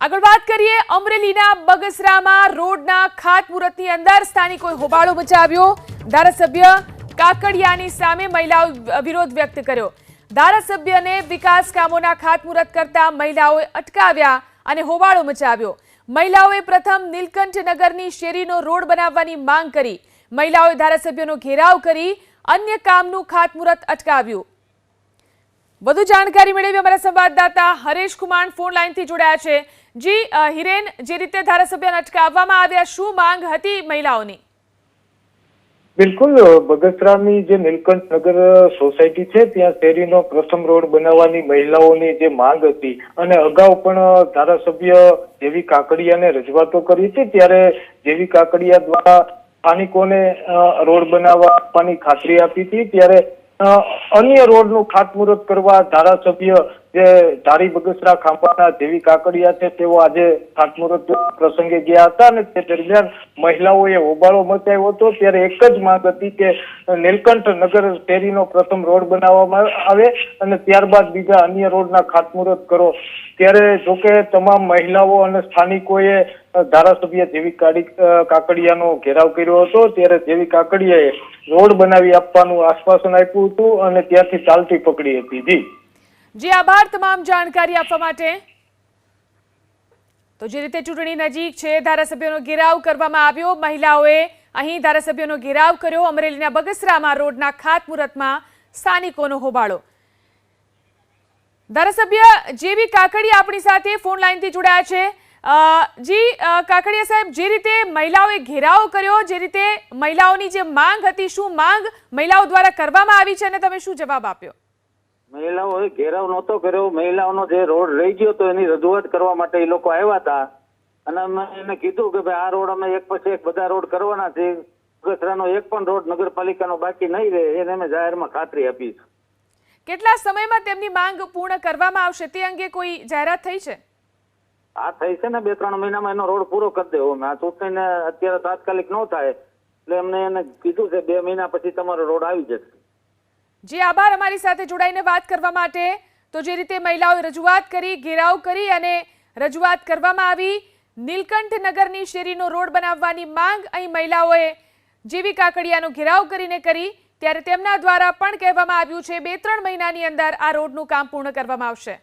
આગળ વાત કરીએ અમરેલીના બગસરામાં રોડના ખાતમુહૂર્તની અંદર સ્થાનિકોએ હોબાળો મચાવ્યો. ધારાસભ્ય કાકડિયાની સામે મહિલાઓ વિરોધ વ્યક્ત કર્યો. ધારાસભ્યને વિકાસ કામોના ખાતમુહૂર્ત કરતા મહિલાઓએ અટકાવ્યા અને હોબાળો મચાવ્યો. મહિલાઓએ પ્રથમ નીલકંઠનગરની શેરીનો રોડ બનાવવાની માંગ કરી. મહિલાઓએ ધારાસભ્યનો ઘેરાવ કરી અન્ય કામનું ખાતમુહૂર્ત અટકાવ્યું. વધુ જાણકારી મેળવી અમારા સંવાદદાતા હરેશ કુમાર ફોન લાઈનથી જોડાયા છે. જી હિરેન, જે રીતે ધારાસભ્યને અટકાવવામાં આવ્યા, શું માંગ હતી મહિલાઓની? બિલકુલ બગસરાની જે નીલકંઠ નગર સોસાયટી છે, ત્યાં શેરીનો પ્રથમ રોડ બનાવવાની મહિલાઓની જે માંગ હતી અને અગાઉ પણ ધારાસભ્ય જેવી કાકડિયાને રજૂઆતો કરી હતી ત્યારે જેવી કાકડિયા દ્વારા સ્થાનિકોને રોડ બનાવવા આપવાની ખાતરી આપી હતી, ત્યારે અન્ય રોડનું ખાતમુહૂર્ત કરવા ધારાસભ્ય જે ધારી બગસરા ખાંભાના દેવી કાકડિયા છે, તેઓ આજે ખાતમુહૂર્ત પ્રસંગે ગયા હતા અને તે દરમિયાન મહિલાઓએ હોબાળો મચાવ્યો હતો. ત્યારે એક જ માંગ હતી કે નીલકંઠ નગર શેરીનો પ્રથમ રોડ બનાવવામાં આવે અને ત્યારબાદ બીજા અન્ય રોડના ખાતમુહૂર્ત કરો. ત્યારે જોકે તમામ મહિલાઓ અને સ્થાનિકોએ ધારાસભ્ય કાડી કાકડિયાનો ઘેરાવ કર્યો હતો. ત્યારે જેવી કાકડિયાએ રોડ બનાવી આપવાનું આશ્વાસન આપ્યું હતું અને ત્યાંથી ચાલતી પકડી હતી. જી. જી આભાર તમામ જાણકારી આપવા માટે. તો જે રીતે ચૂંટણી નજીક છે, ધારાસભ્યનો ઘેરાવ કરવામાં આવ્યો. મહિલાઓએ અહીં ધારાસભ્યનો ઘેરાવ કર્યો. અમરેલીના બગસરામાં રોડના ખાતમુહૂર્તમાં સ્થાનિકોનો હોબાળો. ધારાસભ્ય જેવી કાકડી આપણી સાથે ફોન લાઈનથી જોડાયા છે. જી કાકડિયા સાહેબ, જે રીતે મહિલાઓએ ઘેરાવ કર્યો, જે રીતે મહિલાઓની જે માંગ હતી, શું માંગ મહિલાઓ દ્વારા કરવામાં આવી છે અને તમે શું જવાબ આપ્યો? મહિલાઓએ ઘેરાવ નહોતો કર્યો. મહિલાઓનો જે રોડ રહી ગયો તો એની રજૂઆત કરવા માટે એ લોકો આવ્યા હતા. અને અમે એને કીધું કે ભાઈ આ રોડ અમે એક પછી એક બધા રોડ કરવાના છે. કચરાનો એક પણ રોડ નગરપાલિકાનો બાકી નહીં રહે. એને અમે જાહેરમાં ખાતરી આપી છે. કેટલા સમયમાં તેમની માંગ પૂર્ણ કરવામાં આવશે તે અંગે કોઈ જાહેરાત થઈ છે? આ થઈ છે ને બે ત્રણ મહિનામાં એનો રોડ પૂરો કરી દેવો. અમે આ ચૂંટણીને અત્યારે તાત્કાલિક ન થાય. એટલે એમને એને કીધું છે બે મહિના પછી તમારો રોડ આવી જશે. જી આભાર અમારી સાથે જોડાઈને વાત કરવા માટે. તો જે રીતે મહિલાઓએ રજૂઆત કરી, ઘેરાવ કરી અને રજૂઆત કરવામાં આવી, નીલકંઠ નગરની શેરીનો રોડ બનાવવાની માંગ અહીં મહિલાઓએ જેવી કાકડિયાનો ઘેરાવ કરીને કરી, ત્યારે તેમના દ્વારા પણ કહેવામાં આવ્યું છે બે ત્રણ મહિનાની અંદર આ રોડનું કામ પૂર્ણ કરવામાં આવશે.